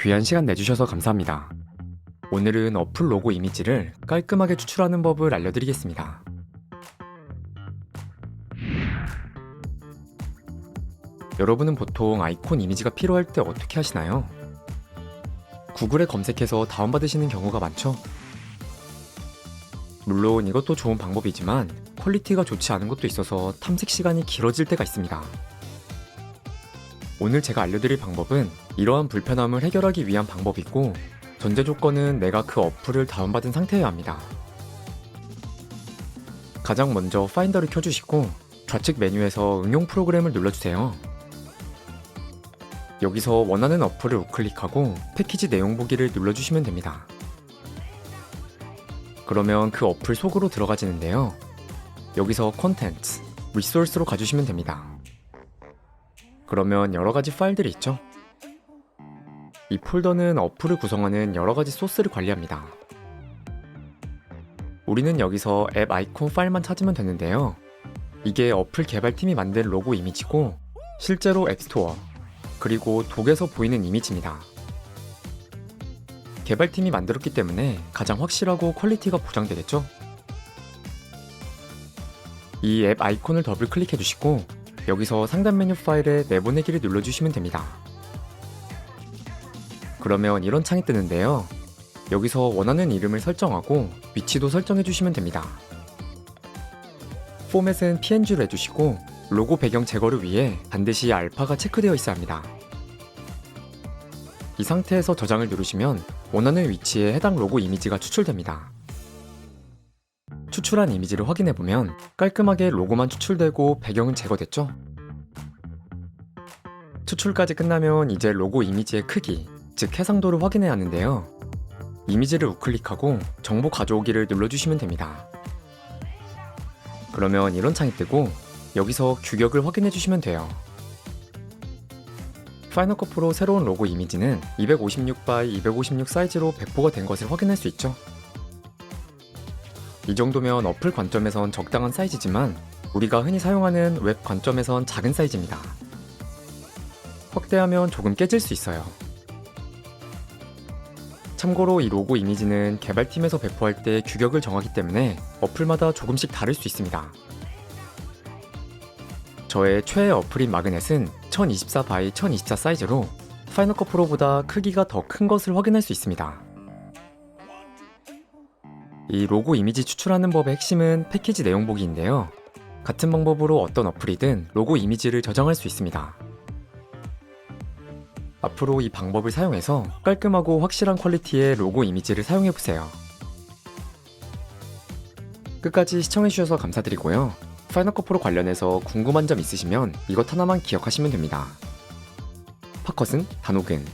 귀한 시간 내주셔서 감사합니다. 오늘은 어플 로고 이미지를 깔끔하게 추출하는 법을 알려드리겠습니다. 여러분은 보통 아이콘 이미지가 필요할 때 어떻게 하시나요? 구글에 검색해서 다운받으시는 경우가 많죠? 물론 이것도 좋은 방법이지만 퀄리티가 좋지 않은 것도 있어서 탐색 시간이 길어질 때가 있습니다. 오늘 제가 알려드릴 방법은 이러한 불편함을 해결하기 위한 방법이고 전제 조건은 내가 그 어플을 다운받은 상태여야 합니다. 가장 먼저 파인더를 켜주시고 좌측 메뉴에서 응용 프로그램을 눌러주세요. 여기서 원하는 어플을 우클릭하고 패키지 내용 보기를 눌러주시면 됩니다. 그러면 그 어플 속으로 들어가지는데요. 여기서 콘텐츠, 리소스로 가주시면 됩니다. 그러면 여러 가지 파일들이 있죠. 이 폴더는 어플을 구성하는 여러 가지 소스를 관리합니다. 우리는 여기서 앱 아이콘 파일만 찾으면 되는데요. 이게 어플 개발팀이 만든 로고 이미지고 실제로 앱스토어 그리고 독에서 보이는 이미지입니다. 개발팀이 만들었기 때문에 가장 확실하고 퀄리티가 보장되겠죠? 이 앱 아이콘을 더블 클릭해 주시고 여기서 상단 메뉴 파일에 내보내기를 눌러주시면 됩니다. 그러면 이런 창이 뜨는데요. 여기서 원하는 이름을 설정하고 위치도 설정해 주시면 됩니다. 포맷은 PNG로 해주시고 로고 배경 제거를 위해 반드시 알파가 체크되어 있어야 합니다. 이 상태에서 저장을 누르시면 원하는 위치에 해당 로고 이미지가 추출됩니다. 추출한 이미지를 확인해 보면 깔끔하게 로고만 추출되고 배경은 제거됐죠? 추출까지 끝나면 이제 로고 이미지의 크기, 즉 해상도를 확인해야 하는데요. 이미지를 우클릭하고 정보 가져오기를 눌러주시면 됩니다. 그러면 이런 창이 뜨고 여기서 규격을 확인해 주시면 돼요. 파이널 컷 프로 새로운 로고 이미지는 256x 256 사이즈로 배포가 된 것을 확인할 수 있죠. 이 정도면 어플 관점에선 적당한 사이즈지만 우리가 흔히 사용하는 웹 관점에선 작은 사이즈입니다. 확대하면 조금 깨질 수 있어요. 참고로 이 로고 이미지는 개발팀에서 배포할 때 규격을 정하기 때문에 어플마다 조금씩 다를 수 있습니다. 저의 최애 어플인 마그넷은 1024 x 1024 사이즈로 파이널 컷 프로보다 크기가 더 큰 것을 확인할 수 있습니다. 이 로고 이미지 추출하는 법의 핵심은 패키지 내용 보기인데요. 같은 방법으로 어떤 어플이든 로고 이미지를 저장할 수 있습니다. 앞으로 이 방법을 사용해서 깔끔하고 확실한 퀄리티의 로고 이미지를 사용해보세요. 끝까지 시청해주셔서 감사드리고요. 파이널 컷 프로 관련해서 궁금한 점 있으시면 이것 하나만 기억하시면 됩니다. 팝컷은 단호근,